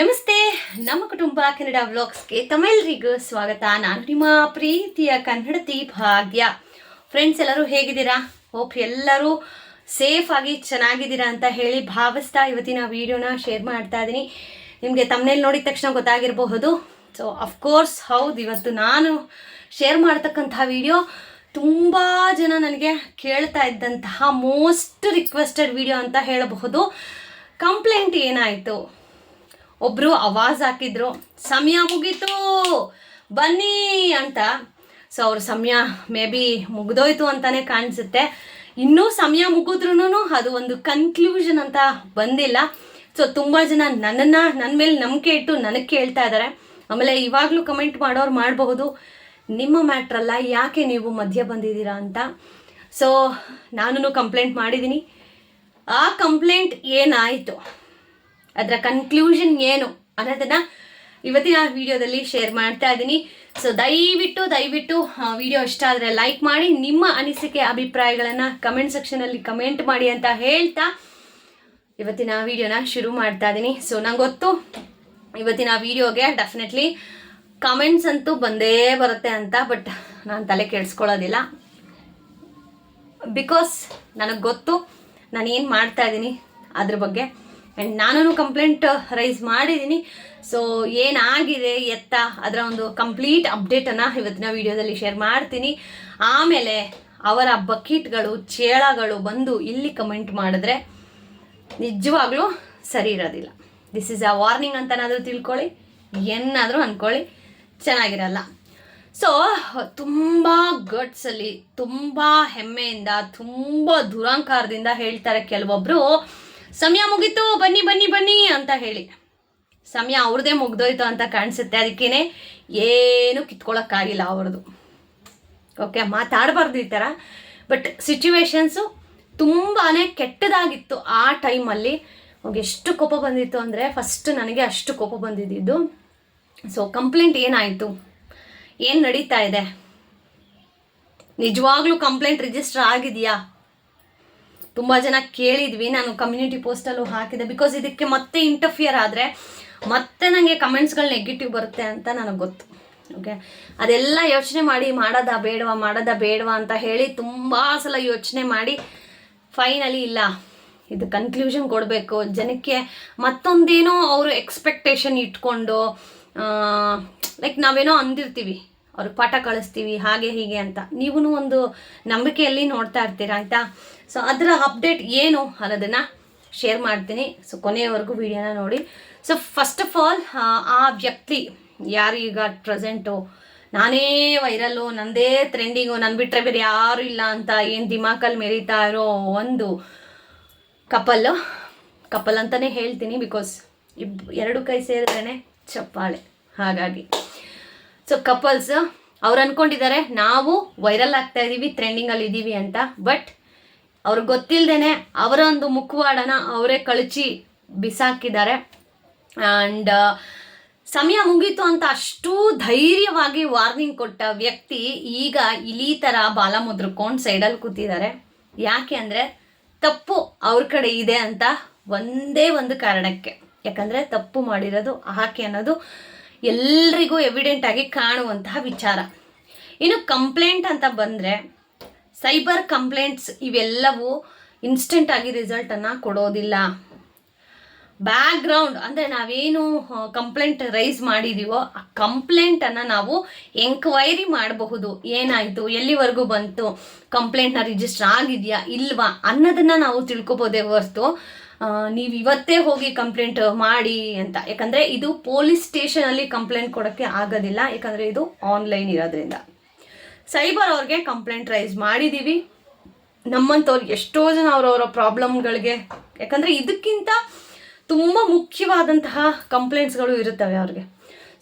ನಮಸ್ತೆ, ನಮ್ಮ ಕುಟುಂಬ ಕನ್ನಡ ವ್ಲಾಗ್ಸ್ಗೆ ತಮ್ಮೆಲ್ಲರಿಗೂ ಸ್ವಾಗತ. ನಾನು ನಿಮ್ಮ ಪ್ರೀತಿಯ ಕನ್ನಡತಿ ಭಾಗ್ಯ. ಫ್ರೆಂಡ್ಸ್ ಎಲ್ಲರೂ ಹೇಗಿದ್ದೀರಾ? ಹೋಪ್ ಎಲ್ಲರೂ ಸೇಫ್ ಆಗಿ ಚೆನ್ನಾಗಿದ್ದೀರಾ ಅಂತ ಹೇಳಿ ಭಾವಿಸ್ತಾ ಇವತ್ತಿನ ವಿಡಿಯೋನ ಶೇರ್ ಮಾಡ್ತಾ ಇದ್ದೀನಿ. ನಿಮಗೆ ತಮ್ಮನೇಲಿ ನೋಡಿದ ತಕ್ಷಣ ಗೊತ್ತಾಗಿರಬಹುದು. ಸೊ ಅಫ್ಕೋರ್ಸ್ ಹೌದು, ಇವತ್ತು ನಾನು ಶೇರ್ ಮಾಡ್ತಕ್ಕಂಥ ವಿಡಿಯೋ ತುಂಬ ಜನ ನನಗೆ ಕೇಳ್ತಾ ಇದ್ದಂತಹ ಮೋಸ್ಟ್ ರಿಕ್ವೆಸ್ಟೆಡ್ ವಿಡಿಯೋ ಅಂತ ಹೇಳಬಹುದು. ಕಂಪ್ಲೇಂಟ್ ಏನಾಯಿತು? ಒಬ್ಬರು ಅವಾಜ್ ಹಾಕಿದ್ರು, ಸಮಯ ಮುಗೀತು, ಬನ್ನಿ ಅಂತ. ಸೊ ಅವ್ರ ಸಮಯ ಮೇ ಬಿ ಮುಗ್ದೋಯ್ತು ಅಂತಾನೆ ಕಾಣಿಸುತ್ತೆ. ಇನ್ನೂ ಸಮಯ ಮುಗಿದ್ರೂ ಅದು ಒಂದು ಕನ್ಕ್ಲೂಷನ್ ಅಂತ ಬಂದಿಲ್ಲ. ಸೊ ತುಂಬ ಜನ ನನ್ನನ್ನು ನನ್ನ ಮೇಲೆ ನಂಬಿಕೆ ಇಟ್ಟು ನನಗೆ ಕೇಳ್ತಾ ಇದ್ದಾರೆ ಆಮೇಲೆ ಇವಾಗಲೂ ಕಮೆಂಟ್ ಮಾಡೋರು ಮಾಡಬಹುದು. ನಿಮ್ಮ ಮ್ಯಾಟ್ರಲ್ಲ ಯಾಕೆ ನೀವು ಮಧ್ಯ ಬಂದಿದ್ದೀರಾ ಅಂತ. ಸೊ ನಾನು ಕಂಪ್ಲೇಂಟ್ ಮಾಡಿದ್ದೀನಿ ಆ ಕಂಪ್ಲೇಂಟ್ ಏನಾಯಿತು? ಅದರ ಕನ್ಕ್ಲೂಷನ್ ಏನು ಅನ್ನೋದನ್ನ ಇವತ್ತಿನ ವಿಡಿಯೋದಲ್ಲಿ ಶೇರ್ ಮಾಡ್ತಾ ಇದ್ದೀನಿ. ಸೊ ದಯವಿಟ್ಟು ದಯವಿಟ್ಟು ವಿಡಿಯೋ ಇಷ್ಟ ಆದರೆ ಲೈಕ್ ಮಾಡಿ, ನಿಮ್ಮ ಅನಿಸಿಕೆ, ಅಭಿಪ್ರಾಯಗಳನ್ನು ಕಮೆಂಟ್ ಸೆಕ್ಷನಲ್ಲಿ ಕಮೆಂಟ್ ಮಾಡಿ ಅಂತ ಹೇಳ್ತಾ ಇವತ್ತಿನ ವಿಡಿಯೋನ ಶುರು ಮಾಡ್ತಾ ಇದ್ದೀನಿ. ಸೊ ನಂಗೆ ಗೊತ್ತು ಇವತ್ತಿನ ವಿಡಿಯೋಗೆ ಡೆಫಿನೆಟ್ಲಿ ಕಮೆಂಟ್ಸ್ ಅಂತೂ ಬಂದೇ ಬರುತ್ತೆ ಅಂತ ಬಟ್ ನಾನು ತಲೆ ಕೆಡಿಸ್ಕೊಳ್ಳೋದಿಲ್ಲ. ಬಿಕಾಸ್ ನನಗೆ ಗೊತ್ತು ನಾನು ಏನು ಮಾಡ್ತಾ ಇದ್ದೀನಿ ಅದ್ರ ಬಗ್ಗೆ. ಆ್ಯಂಡ್ ನಾನು ಕಂಪ್ಲೇಂಟ್ ರೈಸ್ ಮಾಡಿದ್ದೀನಿ ಸೊ ಏನಾಗಿದೆ ಎತ್ತ? ಅದರ ಒಂದು ಕಂಪ್ಲೀಟ್ ಅಪ್ಡೇಟನ್ನು ಇವತ್ತಿನ ವಿಡಿಯೋದಲ್ಲಿ ಶೇರ್ ಮಾಡ್ತೀನಿ. ಆಮೇಲೆ ಅವರ ಬಕೀಟ್ಗಳು ಚೇಳಗಳು ಬಂದು ಇಲ್ಲಿ ಕಮೆಂಟ್ ಮಾಡಿದ್ರೆ ನಿಜವಾಗ್ಲೂ ಸರಿ ಇರೋದಿಲ್ಲ. ದಿಸ್ ಇಸ್ ಅ ವಾರ್ನಿಂಗ್ ಅಂತನಾದರೂ ತಿಳ್ಕೊಳ್ಳಿ. ಏನಾದರೂ ಅಂದ್ಕೊಳ್ಳಿ ಚೆನ್ನಾಗಿರಲ್ಲ. ಸೊ ತುಂಬ ಗಟ್ಸಲ್ಲಿ ತುಂಬ ಹೆಮ್ಮೆಯಿಂದ, ತುಂಬ ದುರಂಕಾರದಿಂದ ಹೇಳ್ತಾರೆ ಕೆಲವೊಬ್ಬರು ಸಮಯ ಮುಗೀತು, ಬನ್ನಿ ಬನ್ನಿ ಬನ್ನಿ ಅಂತ ಹೇಳಿ. ಸಮಯ ಅವ್ರದೇ ಮುಗ್ದೋಯ್ತು ಅಂತ ಕಾಣಿಸುತ್ತೆ. ಅದಕ್ಕೇನೆ ಏನು ಕಿತ್ಕೊಳ್ಳೋಕ್ಕಾಗಿಲ್ಲ ಅವ್ರದ್ದು ಓಕೆ ಮಾತಾಡಬಾರ್ದು ಈ ಥರ ಬಟ್ ಸಿಚುವೇಶನ್ಸು ತುಂಬಾ ಕೆಟ್ಟದಾಗಿತ್ತು ಆ ಟೈಮಲ್ಲಿ ಎಷ್ಟು ಕೋಪ ಬಂದಿತ್ತು ಅಂದರೆ ಫಸ್ಟ್ ನನಗೆ ಅಷ್ಟು ಕೋಪ ಬಂದಿದ್ದು. ಸೊ ಕಂಪ್ಲೇಂಟ್ ಏನಾಯಿತು? ಏನು ನಡೀತಾ ಇದೆ? ನಿಜವಾಗ್ಲೂ ಕಂಪ್ಲೇಂಟ್ ರಿಜಿಸ್ಟರ್ ಆಗಿದೆಯಾ? ತುಂಬ ಜನ ಕೇಳಿದ್ವಿ. ನಾನು ಕಮ್ಯುನಿಟಿ ಪೋಸ್ಟಲ್ಲೂ ಹಾಕಿದೆ. ಬಿಕಾಸ್ ಇದಕ್ಕೆ ಮತ್ತೆ ಇಂಟರ್ಫಿಯರ್ ಆದರೆ ಮತ್ತೆ ನನಗೆ ಕಮೆಂಟ್ಸ್ಗಳು ನೆಗೆಟಿವ್ ಬರುತ್ತೆ ಅಂತ ನನಗೆ ಗೊತ್ತು. ಓಕೆ ಅದೆಲ್ಲ ಯೋಚನೆ ಮಾಡಿ, ಮಾಡೋದಾ ಬೇಡವಾ ಮಾಡೋದಾ ಬೇಡವಾ ಅಂತ ಹೇಳಿ ತುಂಬ ಸಲ ಯೋಚನೆ ಮಾಡಿ ಫೈನಲಿ ಇಲ್ಲ. ಇದು ಕನ್ಕ್ಲೂಷನ್ ಕೊಡಬೇಕು. ಜನಕ್ಕೆ ಮತ್ತೊಂದೇನೋ ಅವರು ಎಕ್ಸ್ಪೆಕ್ಟೇಷನ್ ಇಟ್ಕೊಂಡು ಲೈಕ್ ನಾವೇನೋ ಅಂದಿರ್ತೀವಿ. ಅವ್ರಿಗೆ ಪಾಠ ಕಳಿಸ್ತೀವಿ, ಹಾಗೆ ಹೀಗೆ ಅಂತ. ನೀವೂ ಒಂದು ನಂಬಿಕೆಯಲ್ಲಿ ನೋಡ್ತಾ ಇರ್ತೀರ, ಆಯಿತಾ? ಸೊ ಅದರ ಅಪ್ಡೇಟ್ ಏನು ಅನ್ನೋದನ್ನು ಶೇರ್ ಮಾಡ್ತೀನಿ. ಸೊ ಕೊನೆಯವರೆಗೂ ವಿಡಿಯೋನ ನೋಡಿ. ಸೊ ಫಸ್ಟ್ ಆಫ್ ಆಲ್ ಆ ವ್ಯಕ್ತಿ ಯಾರು ಈಗ ಪ್ರೆಸೆಂಟು ನಾನೇ ವೈರಲ್ಲು ನಂದೇ ಟ್ರೆಂಡಿಂಗು ನನ್ನ ಬಿಟ್ಟರೆ ಬೇರೆ ಯಾರು ಇಲ್ಲ ಅಂತ ಏನು ದಿಮಾಕಲ್ಲಿ ಮೆರೀತಾ ಇರೋ ಒಂದು ಕಪಲ್ ಕಪಲ್ ಅಂತಲೇ ಹೇಳ್ತೀನಿ ಬಿಕಾಸ್ ಇಬ್, ಎರಡು ಕೈ ಸೇರಿದ್ರೇ ಚಪ್ಪಾಳೆ. ಹಾಗಾಗಿ. ಸೊ ಕಪಲ್ಸ್ ಅವ್ರು ಅಂದ್ಕೊಂಡಿದ್ದಾರೆ ನಾವು ವೈರಲ್ ಆಗ್ತಾ ಇದ್ದೀವಿ ಟ್ರೆಂಡಿಂಗಲ್ಲಿ ಇದ್ದೀವಿ ಅಂತ. ಬಟ್ ಅವ್ರಿಗೆ ಗೊತ್ತಿಲ್ಲದೇನೆ ಅವರ ಒಂದು ಮುಖವಾಡನ ಅವರೇ ಕಳಚಿ ಬಿಸಾಕಿದ್ದಾರೆ. ಆ್ಯಂಡ್ ಸಮಯ ಮುಗೀತು ಅಂತ ಅಷ್ಟು ಧೈರ್ಯವಾಗಿ ವಾರ್ನಿಂಗ್ ಕೊಟ್ಟ ವ್ಯಕ್ತಿ ಈಗ ಇಲಿ ಥರ ಬಾಲ ಮುದ್ರಕೊಂಡು ಸೈಡಲ್ಲಿ ಕೂತಿದ್ದಾರೆ. ಯಾಕೆ ಅಂದರೆ, ತಪ್ಪು ಅವ್ರ ಕಡೆ ಇದೆ ಅಂತ ಒಂದೇ ಒಂದು ಕಾರಣಕ್ಕೆ. ಯಾಕಂದರೆ, ತಪ್ಪು ಮಾಡಿರೋದು ಆಕೆ ಅನ್ನೋದು ಎಲ್ರಿಗೂ ಎವಿಡೆಂಟ್ ಆಗಿ ಕಾಣುವಂತಹ ವಿಚಾರ. ಇನ್ನು ಕಂಪ್ಲೇಂಟ್ ಅಂತ ಬಂದರೆ ಸೈಬರ್ ಕಂಪ್ಲೇಂಟ್ಸ್ ಇವೆಲ್ಲವೂ ಇನ್ಸ್ಟೆಂಟ್ ಆಗಿ ರಿಸಲ್ಟನ್ನು ಕೊಡೋದಿಲ್ಲ. ಬ್ಯಾಕ್ಗ್ರೌಂಡ್ ಅಂದರೆ ನಾವೇನು ಕಂಪ್ಲೇಂಟ್ ರೈಸ್ ಮಾಡಿದೀವೋ, ಆ ಕಂಪ್ಲೇಂಟನ್ನು ನಾವು ಎಂಕ್ವೈರಿ ಮಾಡಬಹುದು. ಏನಾಯಿತು, ಎಲ್ಲಿವರೆಗೂ ಬಂತು ಕಂಪ್ಲೇಂಟ್ನ ರಿಜಿಸ್ಟರ್ ಆಗಿದೆಯಾ, ಇಲ್ವಾ ಅನ್ನೋದನ್ನು ನಾವು ತಿಳ್ಕೊಬೋದೇ ಹೊರತು ನೀವು ಇವತ್ತೇ ಹೋಗಿ ಕಂಪ್ಲೇಂಟ್ ಮಾಡಿ ಅಂತ. ಯಾಕಂದರೆ ಇದು ಪೊಲೀಸ್ ಸ್ಟೇಷನಲ್ಲಿ ಕಂಪ್ಲೇಂಟ್ ಕೊಡೋಕ್ಕೆ ಆಗೋದಿಲ್ಲ, ಯಾಕಂದರೆ ಇದು ಆನ್ಲೈನ್ ಇರೋದ್ರಿಂದ. ಸೈಬರ್ ಅವ್ರಿಗೆ ಕಂಪ್ಲೇಂಟ್ ರೈಸ್ ಮಾಡಿದ್ದೀವಿ ನಮ್ಮಂಥವ್ರಿಗೆ ಎಷ್ಟೋ ಜನ ಅವರವರ ಪ್ರಾಬ್ಲಮ್ಗಳಿಗೆ ಯಾಕಂದರೆ ಇದಕ್ಕಿಂತ ತುಂಬ ಮುಖ್ಯವಾದಂತಹ ಕಂಪ್ಲೇಂಟ್ಸ್ಗಳು ಇರುತ್ತವೆ ಅವ್ರಿಗೆ.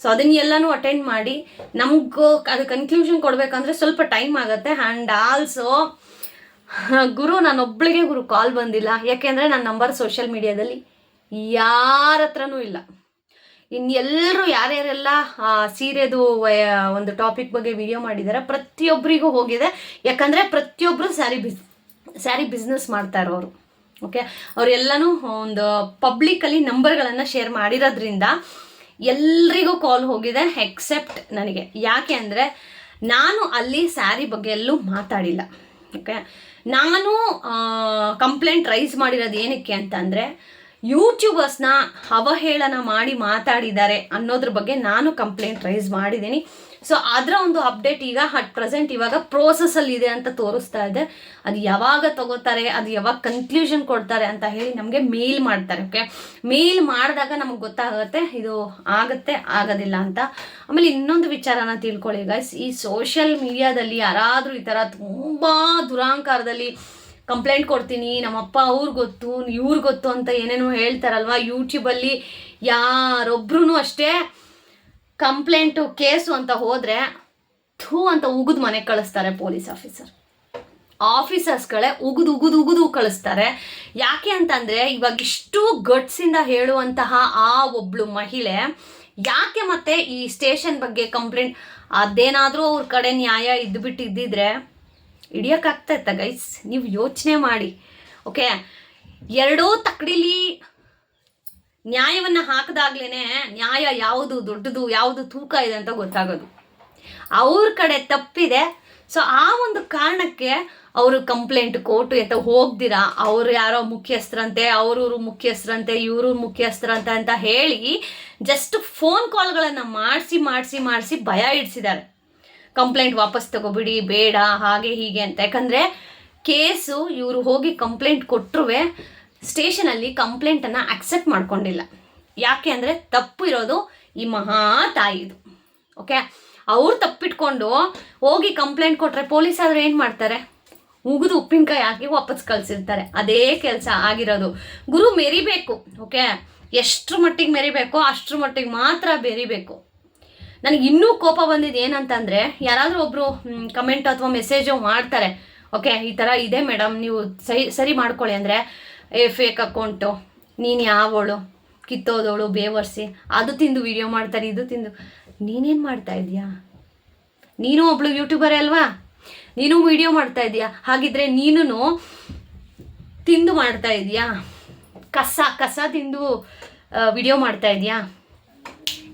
ಸೊ ಅದನ್ನೆಲ್ಲನೂ ಅಟೆಂಡ್ ಮಾಡಿ, ನಮಗೂ ಅದು ಕನ್ಕ್ಲೂಷನ್ ಕೊಡಬೇಕಂದ್ರೆ ಸ್ವಲ್ಪ ಟೈಮ್ ಆಗುತ್ತೆ. ಆ್ಯಂಡ್ ಆಲ್ಸೋ ಗುರು ನಾನೊಬ್ಳಿಗೆ ಗುರು ಕಾಲ್ ಬಂದಿಲ್ಲ. ಯಾಕೆಂದರೆ ನನ್ನ ನಂಬರ್ ಸೋಷಿಯಲ್ ಮೀಡಿಯಾದಲ್ಲಿ ಯಾರ ಹತ್ರನೂ ಇಲ್ಲ. ಇನ್ನು ಎಲ್ಲರೂ ಯಾರ್ಯಾರೆಲ್ಲ ಸೀರೆದು ಒಂದು ಟಾಪಿಕ್ ಬಗ್ಗೆ ವಿಡಿಯೋ ಮಾಡಿದ್ದಾರೆ ಪ್ರತಿಯೊಬ್ಬರಿಗೂ ಹೋಗಿದೆ. ಯಾಕಂದರೆ ಪ್ರತಿಯೊಬ್ಬರು ಸ್ಯಾರಿ ಬಿಸ್ ಸ್ಯಾರಿ ಬಿಸ್ನೆಸ್ ಮಾಡ್ತಾ ಇರೋರು. ಓಕೆ ಅವರೆಲ್ಲನೂ ಒಂದು ಪಬ್ಲಿಕಲ್ಲಿ ನಂಬರ್ಗಳನ್ನು ಶೇರ್ ಮಾಡಿರೋದ್ರಿಂದ ಎಲ್ರಿಗೂ ಕಾಲ್ ಹೋಗಿದೆ ಎಕ್ಸೆಪ್ಟ್ ನನಗೆ. ಯಾಕೆ ಅಂದರೆ ನಾನು ಅಲ್ಲಿ ಸ್ಯಾರಿ ಬಗ್ಗೆ ಎಲ್ಲೂ ಮಾತಾಡಿಲ್ಲ. ಓಕೆ? ನಾನು ಕಂಪ್ಲೇಂಟ್ ರೈಸ್ ಮಾಡಿರೋದು ಏನಕ್ಕೆ ಅಂತ ಅಂದರೆ ಯೂಟ್ಯೂಬರ್ಸ್ನ ಅವಹೇಳನ ಮಾಡಿ ಮಾತಾಡಿದ್ದಾರೆ ಅನ್ನೋದ್ರ ಬಗ್ಗೆ ನಾನು ಕಂಪ್ಲೇಂಟ್ ರೈಸ್ ಮಾಡಿದ್ದೀನಿ. ಸೊ ಅದರ ಒಂದು ಅಪ್ಡೇಟ್ ಈಗ ಅಟ್ ಪ್ರೆಸೆಂಟ್ ಇವಾಗ ಪ್ರೋಸೆಸ್ಸಲ್ಲಿ ಇದೆ ಅಂತ ತೋರಿಸ್ತಾ ಇದೆ. ಅದು ಯಾವಾಗ ತಗೋತಾರೆ, ಅದು ಯಾವಾಗ ಕನ್ಕ್ಲೂಷನ್ ಕೊಡ್ತಾರೆ ಅಂತ ಹೇಳಿ ನಮಗೆ ಮೇಲ್ ಮಾಡ್ತಾರೆ ಓಕೆ ಮೇಲ್ ಮಾಡಿದಾಗ ನಮಗೆ ಗೊತ್ತಾಗುತ್ತೆ, ಇದು ಆಗುತ್ತೆ, ಆಗೋದಿಲ್ಲ ಅಂತ. ಆಮೇಲೆ ಇನ್ನೊಂದು ವಿಚಾರನ ತಿಳ್ಕೊಳ್ಳಿ ಗೈಸ್ ಈ ಸೋಷಿಯಲ್ ಮೀಡಿಯಾದಲ್ಲಿ ಯಾರಾದರೂ ಈ ಥರ ತುಂಬ ದುರಾಂಕಾರದಲ್ಲಿ ಕಂಪ್ಲೇಂಟ್ ಕೊಡ್ತೀನಿ, ನಮ್ಮಪ್ಪ ಅವ್ರು ಗೊತ್ತು, ಇವ್ರು ಗೊತ್ತು ಅಂತ ಏನೇನೋ ಹೇಳ್ತಾರಲ್ವ? ಯೂಟ್ಯೂಬಲ್ಲಿ ಯಾರೊಬ್ರು ಅಷ್ಟೇ ಕಂಪ್ಲೇಂಟು, ಕೇಸು ಅಂತ ಹೋದರೆ ಥೂ ಅಂತ ಉಗಿದು ಮನೆಗೆ ಕಳಿಸ್ತಾರೆ ಪೊಲೀಸ್ ಆಫೀಸರ್. ಆಫೀಸರ್ಸ್ಗಳೇ ಉಗಿದು ಉಗಿದು ಉಗಿದು ಕಳಿಸ್ತಾರೆ. ಯಾಕೆ ಅಂತಂದರೆ ಇವಾಗ ಇಷ್ಟು ಗಟ್ಸಿಂದ ಹೇಳುವಂತಹ ಆ ಒಬ್ಳು ಮಹಿಳೆ ಯಾಕೆ ಮತ್ತೆ ಈ ಸ್ಟೇಷನ್ ಬಗ್ಗೆ ಕಂಪ್ಲೇಂಟ್, ಅದೇನಾದರೂ ಅವ್ರ ಕಡೆ ನ್ಯಾಯ ಇದ್ದುಬಿಟ್ಟು ಇದ್ದಿದ್ರೆ ಹಿಡಿಯೋಕ್ಕಾಗ್ತಾ ಗೈಸ್ ನೀವು ಯೋಚನೆ ಮಾಡಿ ಓಕೆ ಎರಡೂ ತಕ್ಕಡಿಲಿ ನ್ಯಾಯವನ್ನು ಹಾಕಿದಾಗ್ಲೇ ನ್ಯಾಯ ಯಾವುದು ದೊಡ್ಡದು, ಯಾವುದು ತೂಕ ಇದೆ ಅಂತ ಗೊತ್ತಾಗೋದು. ಅವ್ರ ಕಡೆ ತಪ್ಪಿದೆ. ಸೊ ಆ ಒಂದು ಕಾರಣಕ್ಕೆ ಅವರು ಕಂಪ್ಲೇಂಟ್ ಕೋರ್ಟು ಎತ್ತ ಹೋಗ್ದಿರಾ? ಅವರು ಯಾರೋ ಮುಖ್ಯಸ್ಥರಂತೆ ಅವ್ರವ್ರು ಮುಖ್ಯಸ್ಥರಂತೆ ಇವರು ಮುಖ್ಯಸ್ಥರಂತೆ ಅಂತ ಹೇಳಿ ಜಸ್ಟ್ ಫೋನ್ ಕಾಲ್ಗಳನ್ನು ಮಾಡಿಸಿ ಮಾಡಿಸಿ ಮಾಡಿಸಿ ಭಯ ಇಡಿಸಿದ್ದಾರೆ. ಕಂಪ್ಲೇಂಟ್ ವಾಪಸ್ ತಗೋಬಿಡಿ, ಬೇಡ, ಹಾಗೆ ಹೀಗೆ ಅಂತ. ಯಾಕಂದರೆ ಕೇಸು ಇವರು ಹೋಗಿ ಕಂಪ್ಲೇಂಟ್ ಕೊಟ್ಟರು ಸ್ಟೇಷನಲ್ಲಿ ಕಂಪ್ಲೇಂಟನ್ನು ಅಕ್ಸೆಪ್ಟ್ ಮಾಡ್ಕೊಂಡಿಲ್ಲ. ಯಾಕೆ ಅಂದರೆ ತಪ್ಪು ಇರೋದು ಈ ಮಹಾ ತಾಯಿದು ಓಕೆ? ಅವ್ರು ತಪ್ಪಿಟ್ಕೊಂಡು ಹೋಗಿ ಕಂಪ್ಲೇಂಟ್ ಕೊಟ್ಟರೆ ಪೊಲೀಸ್ ಆದ್ರೆ ಏನು ಮಾಡ್ತಾರೆ? ಉಗಿದು ಉಪ್ಪಿನಕಾಯಿ ಹಾಕಿ ವಾಪಸ್ ಕಳಿಸಿರ್ತಾರೆ. ಅದೇ ಕೆಲಸ ಆಗಿರೋದು. ಗುರು ಮೆರಿಬೇಕು, ಓಕೆ? ಎಷ್ಟ್ರ ಮಟ್ಟಿಗೆ ಮೆರಿಬೇಕೋ ಅಷ್ಟ್ರ ಮಟ್ಟಿಗೆ ಮಾತ್ರ ಬೆರಿಬೇಕು. ನನಗೆ ಇನ್ನೂ ಕೋಪ ಬಂದಿದ್ದು ಏನಂತಂದರೆ, ಯಾರಾದರೂ ಒಬ್ಬರು ಕಮೆಂಟ್ ಅಥವಾ ಮೆಸೇಜು ಮಾಡ್ತಾರೆ. ಓಕೆ? ಈ ಥರ ಇದೆ ಮೇಡಮ್, ನೀವು ಸರಿ ಸರಿ ಮಾಡ್ಕೊಳ್ಳಿ ಅಂದರೆ ಏ ಫೇಕ್ ಅಕೌಂಟು ನೀನು ಯಾವಳು? ಕಿತ್ತೋದವಳು ಬೇವರ್ಸಿ. ಅದು ತಿಂದು ವಿಡಿಯೋ ಮಾಡ್ತಾರೆ, ಇದು ತಿಂದು. ನೀನೇನು ಮಾಡ್ತಾ ಇದೀಯಾ ನೀನು ಒಬ್ಳು ಯೂಟ್ಯೂಬರೇ ಅಲ್ವಾ? ನೀನು ವಿಡಿಯೋ ಮಾಡ್ತಾ ಇದೀಯಾ ಹಾಗಿದ್ರೆ ನೀನು ತಿಂದು ಮಾಡ್ತಾ ಇದೀಯಾ ಕಸ ಕಸ ತಿಂದು ವಿಡಿಯೋ ಮಾಡ್ತಾ ಇದೀಯಾ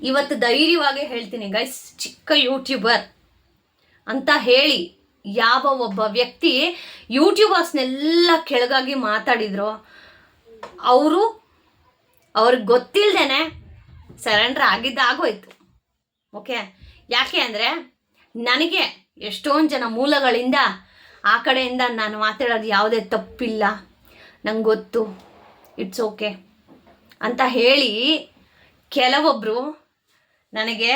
ಇವತ್ತು ಧೈರ್ಯವಾಗಿ ಹೇಳ್ತೀನಿ ಗೈಸ್ ಚಿಕ್ಕ ಯೂಟ್ಯೂಬರ್ ಅಂತ ಹೇಳಿ. ಯಾವ ಒಬ್ಬ ವ್ಯಕ್ತಿ ಯೂಟ್ಯೂಬರ್ಸ್ನೆಲ್ಲ ಕೆಳಗಾಗಿ ಮಾತಾಡಿದ್ರು. ಅವರು ಅವ್ರಿಗೆ ಗೊತ್ತಿಲ್ಲದೇನೆ ಸರೆಂಡ್ರ್ ಆಗಿದ್ದಾಗೋಯ್ತು ಓಕೆ ಯಾಕೆ ಅಂದರೆ ನನಗೆ ಎಷ್ಟೊಂದು ಜನ ಮೂಲಗಳಿಂದ ಆ ಕಡೆಯಿಂದ ನಾನು ಮಾತಾಡೋದು ಯಾವುದೇ ತಪ್ಪಿಲ್ಲ. ನಂಗೆ ಗೊತ್ತು. ಇಟ್ಸ್ ಓಕೆ ಅಂತ ಹೇಳಿ ಕೆಲವೊಬ್ಬರು ನನಗೆ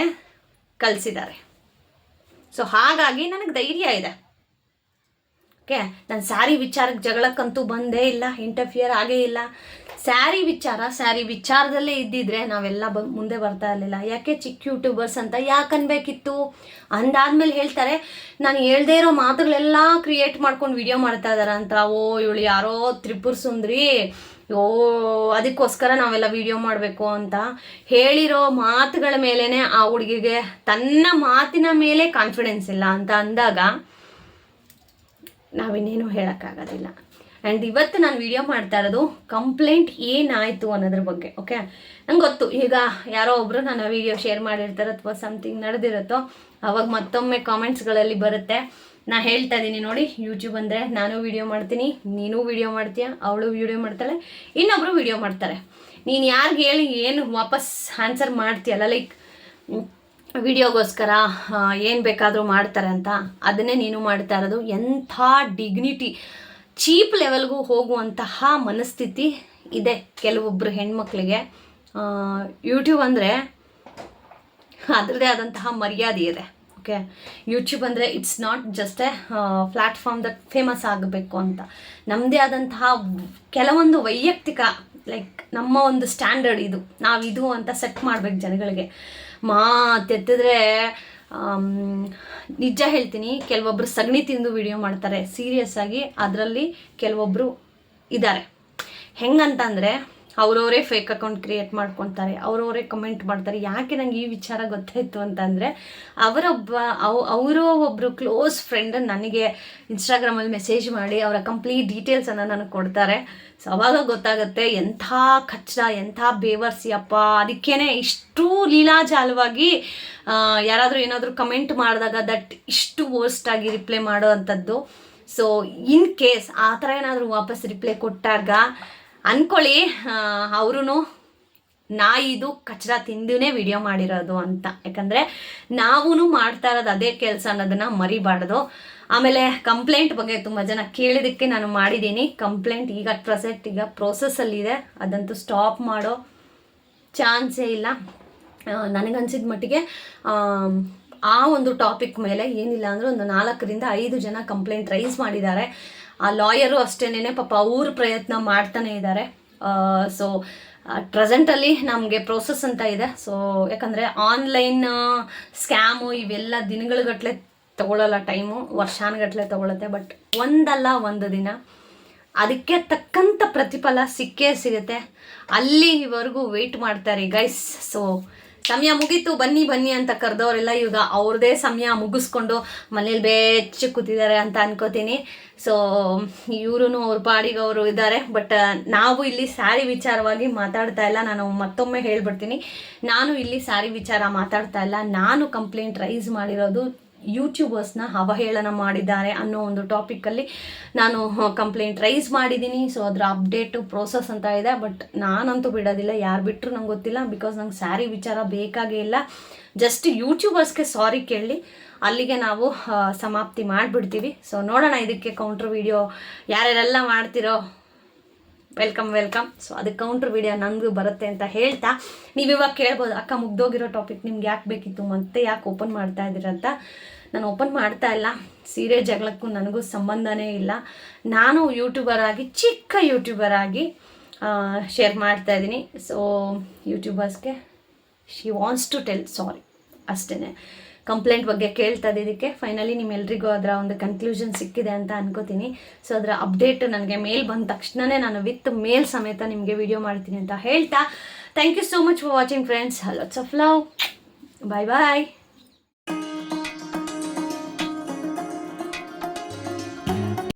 ಕಲಿಸಿದ್ದಾರೆ. ಸೊ ಹಾಗಾಗಿ ನನಗೆ ಧೈರ್ಯ ಇದೆ. ಓಕೆ ನಾನು ಸ್ಯಾರಿ ವಿಚಾರಕ್ಕೆ ಜಗಳಕ್ಕಂತೂ ಬಂದೇ ಇಲ್ಲ ಇಂಟರ್ಫಿಯರ್ ಆಗೇ ಇಲ್ಲ. ಸ್ಯಾರಿ ವಿಚಾರ ಸ್ಯಾರಿ ವಿಚಾರದಲ್ಲೇ ಇದ್ದಿದ್ರೆ ನಾವೆಲ್ಲ ಬ, ಮುಂದೆ ಬರ್ತಾ ಇರಲಿಲ್ಲ. ಯಾಕೆ ಚಿಕ್ಕ ಯೂಟ್ಯೂಬರ್ಸ್ ಅಂತ ಯಾಕೆ ಅನ್ಬೇಕಿತ್ತು? ಅಂದಾದ್ಮೇಲೆ ಹೇಳ್ತಾರೆ, ನಾನು ಹೇಳ್ದೇ ಇರೋ ಮಾತುಗಳೆಲ್ಲ ಕ್ರಿಯೇಟ್ ಮಾಡ್ಕೊಂಡು ವಿಡಿಯೋ ಮಾಡ್ತಾ ಇದ್ದಾರೆ ಅಂತ. ಓ, ಇವಳು ಯಾರೋ ತ್ರಿಪುರ ಸುಂದ್ರಿ. ಓ, ಅದಕ್ಕೋಸ್ಕರ ನಾವೆಲ್ಲ ವಿಡಿಯೋ ಮಾಡಬೇಕು ಅಂತ ಹೇಳಿರೋ ಮಾತುಗಳ ಮೇಲೇ ಆ ಹುಡುಗಿಗೆ ತನ್ನ ಮಾತಿನ ಮೇಲೆ ಕಾನ್ಫಿಡೆನ್ಸ್ ಇಲ್ಲ ಅಂತ ಅಂದಾಗ ನಾವಿನ್ನೇನು ಹೇಳೋಕ್ಕಾಗೋದಿಲ್ಲ. ಆ್ಯಂಡ್ ಇವತ್ತು ನಾನು ವಿಡಿಯೋ ಮಾಡ್ತಾ ಇರೋದು ಕಂಪ್ಲೇಂಟ್ ಏನಾಯಿತು ಅನ್ನೋದ್ರ ಬಗ್ಗೆ ಓಕೆ ನಂಗೆ ಗೊತ್ತು, ಈಗ ಯಾರೋ ಒಬ್ಬರು ನನ್ನ ವಿಡಿಯೋ ಶೇರ್ ಮಾಡಿರ್ತಾರೋ ಅಥವಾ ಸಮಥಿಂಗ್ ನಡೆದಿರುತ್ತೋ, ಅವಾಗ ಮತ್ತೊಮ್ಮೆ ಕಾಮೆಂಟ್ಸ್ಗಳಲ್ಲಿ ಬರುತ್ತೆ. ನಾ ಹೇಳ್ತಾ ಇದ್ದೀನಿ ನೋಡಿ ಯೂಟ್ಯೂಬ್ ಅಂದರೆ ನಾನು ವಿಡಿಯೋ ಮಾಡ್ತೀನಿ, ನೀನು ವಿಡಿಯೋ ಮಾಡ್ತೀಯ, ಅವಳು ವಿಡಿಯೋ ಮಾಡ್ತಾಳೆ ಇನ್ನೊಬ್ಬರು ವಿಡಿಯೋ ಮಾಡ್ತಾರೆ. ನೀನು ಯಾರಿಗೆ ಹೇಳಿ ಏನು ವಾಪಸ್ ಆನ್ಸರ್ ಮಾಡ್ತೀಯಲ್ಲ ಲೈಕ್ ವಿಡಿಯೋಗೋಸ್ಕರ ಏನು ಬೇಕಾದರೂ ಮಾಡ್ತಾರೆ ಅಂತ, ಅದನ್ನೇ ನೀನು ಮಾಡ್ತಾ ಇರೋದು. ಎಂಥ ಡಿಗ್ನಿಟಿ ಚೀಪ್ ಲೆವೆಲ್ಗೂ ಹೋಗುವಂತಹ ಮನಸ್ಥಿತಿ ಇದೆ ಕೆಲವೊಬ್ಬರು ಹೆಣ್ಮಕ್ಳಿಗೆ. ಯೂಟ್ಯೂಬ್ ಅಂದರೆ ಅದರದೇ ಆದಂತಹ ಮರ್ಯಾದೆ ಇದೆ. ಓಕೆ ಯೂಟ್ಯೂಬ್ ಅಂದರೆ it's not just a platform that famous ಆಗಬೇಕು ಅಂತ. ನಮ್ಮದೇ ಆದಂತಹ ಕೆಲವೊಂದು ವೈಯಕ್ತಿಕ ಲೈಕ್ ನಮ್ಮ ಒಂದು ಸ್ಟ್ಯಾಂಡರ್ಡ್ ಇದು. ನಾವು ಇದು ಅಂತ ಸೆಟ್ ಮಾಡ್ಬೇಕು ಜನಗಳಿಗೆ. ಮಾತೆತ್ತಿದ್ರೆ ನಿಜ ಹೇಳ್ತೀನಿ ಕೆಲವೊಬ್ಬರು ಸಗಣಿ ತಿಂದು ವಿಡಿಯೋ ಮಾಡ್ತಾರೆ ಸೀರಿಯಸ್ ಆಗಿ, ಅದರಲ್ಲಿ ಕೆಲವೊಬ್ಬರು ಇದ್ದಾರೆ. ಹೆಂಗಂತಂದರೆ ಅವರವರೇ ಫೇಕ್ ಅಕೌಂಟ್ ಕ್ರಿಯೇಟ್ ಮಾಡ್ಕೊತಾರೆ, ಅವರವರೇ ಕಮೆಂಟ್ ಮಾಡ್ತಾರೆ. ಯಾಕೆ ನಂಗೆ ಈ ವಿಚಾರ ಗೊತ್ತಾಯಿತು ಅಂತಂದರೆ ಅವರೊಬ್ಬ, ಅವ್, ಅವರು ಒಬ್ಬರು ಕ್ಲೋಸ್ ಫ್ರೆಂಡ್ ನನಗೆ ಇನ್ಸ್ಟಾಗ್ರಾಮಲ್ಲಿ ಮೆಸೇಜ್ ಮಾಡಿ ಅವರ ಕಂಪ್ಲೀಟ್ ಡೀಟೇಲ್ಸನ್ನು ನನಗೆ ಕೊಡ್ತಾರೆ. ಸೊ ಅವಾಗ ಗೊತ್ತಾಗುತ್ತೆ ಎಂಥ ಕಚ್ಚ ಎಂಥ ಬೇವರ್ಸಿ ಅಪ್ಪ. ಅದಕ್ಕೇನೆ ಇಷ್ಟು ಲೀಲಾಜಾಲವಾಗಿ ಯಾರಾದರೂ ಏನಾದರೂ ಕಮೆಂಟ್ ಮಾಡಿದಾಗ ದಟ್ ಇಷ್ಟು ವರ್ಸ್ಟ್ ಆಗಿ ರಿಪ್ಲೈ ಮಾಡೋ ಅಂಥದ್ದು. ಸೊ ಇನ್ ಕೇಸ್ ಆ ಥರ ಏನಾದರೂ ವಾಪಸ್ ರಿಪ್ಲೈ ಕೊಟ್ಟಾಗ ಅಂದ್ಕೊಳ್ಳಿ ಅವರು ನಾಯಿದು ಕಚ್ರ ತಿಂದೇ ವಿಡಿಯೋ ಮಾಡಿರೋದು ಅಂತ. ಯಾಕಂದರೆ ನಾವೂ ಮಾಡ್ತಾ ಇರೋದು ಅದೇ ಕೆಲಸ ಅನ್ನೋದನ್ನ ಮರಿಬಾರ್ದು. ಆಮೇಲೆ ಕಂಪ್ಲೇಂಟ್ ಬಗ್ಗೆ ತುಂಬ ಜನ ಕೇಳಿದ್ದಕ್ಕೆ ನಾನು ಮಾಡಿದ್ದೀನಿ. ಕಂಪ್ಲೇಂಟ್ ಈಗ ಪ್ರೆಸೆಂಟ್ ಈಗ ಪ್ರೋಸೆಸ್ಸಲ್ಲಿದೆ ಅದಂತೂ ಸ್ಟಾಪ್ ಮಾಡೋ ಚಾನ್ಸೇ ಇಲ್ಲ. ನನಗನ್ಸಿದ ಮಟ್ಟಿಗೆ, ಆ ಒಂದು ಟಾಪಿಕ್ ಮೇಲೆ ಏನಿಲ್ಲ ಅಂದರೆ ಒಂದು ನಾಲ್ಕರಿಂದ ಐದು ಜನ ಕಂಪ್ಲೇಂಟ್ ರೈಸ್ ಮಾಡಿದ್ದಾರೆ. ಆ ಲಾಯರು ಅಷ್ಟೇನೆ ಪಾಪ ಅವ್ರ ಪ್ರಯತ್ನ ಮಾಡ್ತಾನೆ ಇದ್ದಾರೆ. ಸೊ ಪ್ರೆಸೆಂಟಲ್ಲಿ ನಮಗೆ ಪ್ರೋಸೆಸ್ ಅಂತ ಇದೆ. ಸೊ ಯಾಕಂದರೆ ಆನ್ಲೈನ್ ಸ್ಕ್ಯಾಮು ಇವೆಲ್ಲ ದಿನಗಳಗಟ್ಟಲೆ ತಗೊಳ್ಳಲ್ಲ ಟೈಮು ವರ್ಷಾನುಗಟ್ಲೆ ತಗೊಳ್ಳುತ್ತೆ ಬಟ್ ಒಂದಲ್ಲ ಒಂದು ದಿನ. ಅದಕ್ಕೆ ತಕ್ಕಂಥ ಪ್ರತಿಫಲ ಸಿಕ್ಕೇ ಸಿಗುತ್ತೆ. ಅಲ್ಲಿವರೆಗೂ ವೆಯ್ಟ್ ಮಾಡ್ತಾರೆ ಗೈಸ್ ಸೊ ಸಮಯ ಮುಗೀತು, ಬನ್ನಿ ಬನ್ನಿ ಅಂತ ಕರೆದವರೆಲ್ಲ ಇವಾಗ ಅವ್ರದೇ ಸಮಯ ಮುಗಿಸ್ಕೊಂಡು ಮನೇಲಿ ಬೆಚ್ಚ ಕೂತಿದ್ದಾರೆ ಅಂತ ಅನ್ಕೋತೀನಿ. ಸೊ ಇವರು ಅವ್ರ ಪಾಡಿಗೆ ಅವರು ಇದ್ದಾರೆ. ಬಟ್ ನಾವು ಇಲ್ಲಿ ಸ್ಯಾರಿ ವಿಚಾರವಾಗಿ ಮಾತಾಡ್ತಾ ಇಲ್ಲ. ನಾನು ಮತ್ತೊಮ್ಮೆ ಹೇಳ್ಬಿಡ್ತೀನಿ. ನಾನು ಇಲ್ಲಿ ಸ್ಯಾರಿ ವಿಚಾರ ಮಾತಾಡ್ತಾ ಇಲ್ಲ. ನಾನು ಕಂಪ್ಲೇಂಟ್ ರೈಸ್ ಮಾಡಿರೋದು ಯೂಟ್ಯೂಬರ್ಸ್ನ ಅವಹೇಳನ ಮಾಡಿದ್ದಾರೆ ಅನ್ನೋ ಒಂದು ಟಾಪಿಕಲ್ಲಿ ನಾನು ಕಂಪ್ಲೇಂಟ್ ರೈಸ್ ಮಾಡಿದ್ದೀನಿ. ಸೊ ಅದರ ಅಪ್ಡೇಟು ಪ್ರೋಸೆಸ್ ಅಂತ ಇದೆ. ಬಟ್ ನಾನಂತೂ ಬಿಡೋದಿಲ್ಲ. ಯಾರು ಬಿಟ್ಟರು ನಂಗೆ ಗೊತ್ತಿಲ್ಲ. ಬಿಕಾಸ್ ನಂಗೆ ಸ್ಯಾರಿ ವಿಚಾರ ಬೇಕಾಗೇ ಇಲ್ಲ. ಜಸ್ಟ್ ಯೂಟ್ಯೂಬರ್ಸ್ಗೆ ಸಾರಿ ಕೇಳಿ. ಅಲ್ಲಿಗೆ ನಾವು ಸಮಾಪ್ತಿ ಮಾಡಿಬಿಡ್ತೀವಿ. ಸೊ ನೋಡೋಣ ಇದಕ್ಕೆ ಕೌಂಟ್ರ್ ವೀಡಿಯೋ ಯಾರ್ಯಾರೆಲ್ಲ ಮಾಡ್ತಿರೋ. ವೆಲ್ಕಮ್ ವೆಲ್ಕಮ್ ಸೊ ಅದಕ್ಕೆ ಕೌಂಟ್ರ್ ವಿಡಿಯೋ ನನಗೂ ಬರುತ್ತೆ ಅಂತ ಹೇಳ್ತಾ. ನೀವು ಇವಾಗ ಕೇಳ್ಬೋದು, ಅಕ್ಕ ಮುಗ್ದೋಗಿರೋ ಟಾಪಿಕ್ ನಿಮ್ಗೆ ಯಾಕೆ ಬೇಕಿತ್ತು? ಮತ್ತೆ ಯಾಕೆ ಓಪನ್ ಮಾಡ್ತಾ ಇದ್ದೀರ ಅಂತ. ನಾನು ಓಪನ್ ಮಾಡ್ತಾ ಇಲ್ಲ. ಸೀರೆ ಜಗಳಕ್ಕೂ ನನಗೂ ಸಂಬಂಧನೇ ಇಲ್ಲ. ನಾನು ಯೂಟ್ಯೂಬರ್ ಆಗಿ, ಚಿಕ್ಕ ಯೂಟ್ಯೂಬರ್ ಆಗಿ ಶೇರ್ ಮಾಡ್ತಾ ಇದ್ದೀನಿ. So ಯೂಟ್ಯೂಬರ್ಸ್ಗೆ she wants to tell sorry ಅಷ್ಟೇ ಕಂಪ್ಲೇಂಟ್ ಬಗ್ಗೆ ಕೇಳ್ತಾ ಇದ್ದಿದ್ದಕ್ಕೆ ಫೈನಲಿ ನಿಮ್ಮೆಲ್ಲರಿಗೂ ಅದರ ಒಂದು ಕನ್ಕ್ಲೂಷನ್ ಸಿಕ್ಕಿದೆ ಅಂತ ಅನ್ಕೋತೀನಿ. ಸೊ ಅದರ ಅಪ್ಡೇಟ್ ನನಗೆ ಮೇಲ್ ಬಂದ ತಕ್ಷಣವೇ ನಾನು ವಿತ್ ಮೇಲ್ ಸಮೇತ ನಿಮಗೆ ವಿಡಿಯೋ ಮಾಡ್ತೀನಿ ಅಂತ ಹೇಳ್ತಾ. Thank you so much for watching friends lots of love bye bye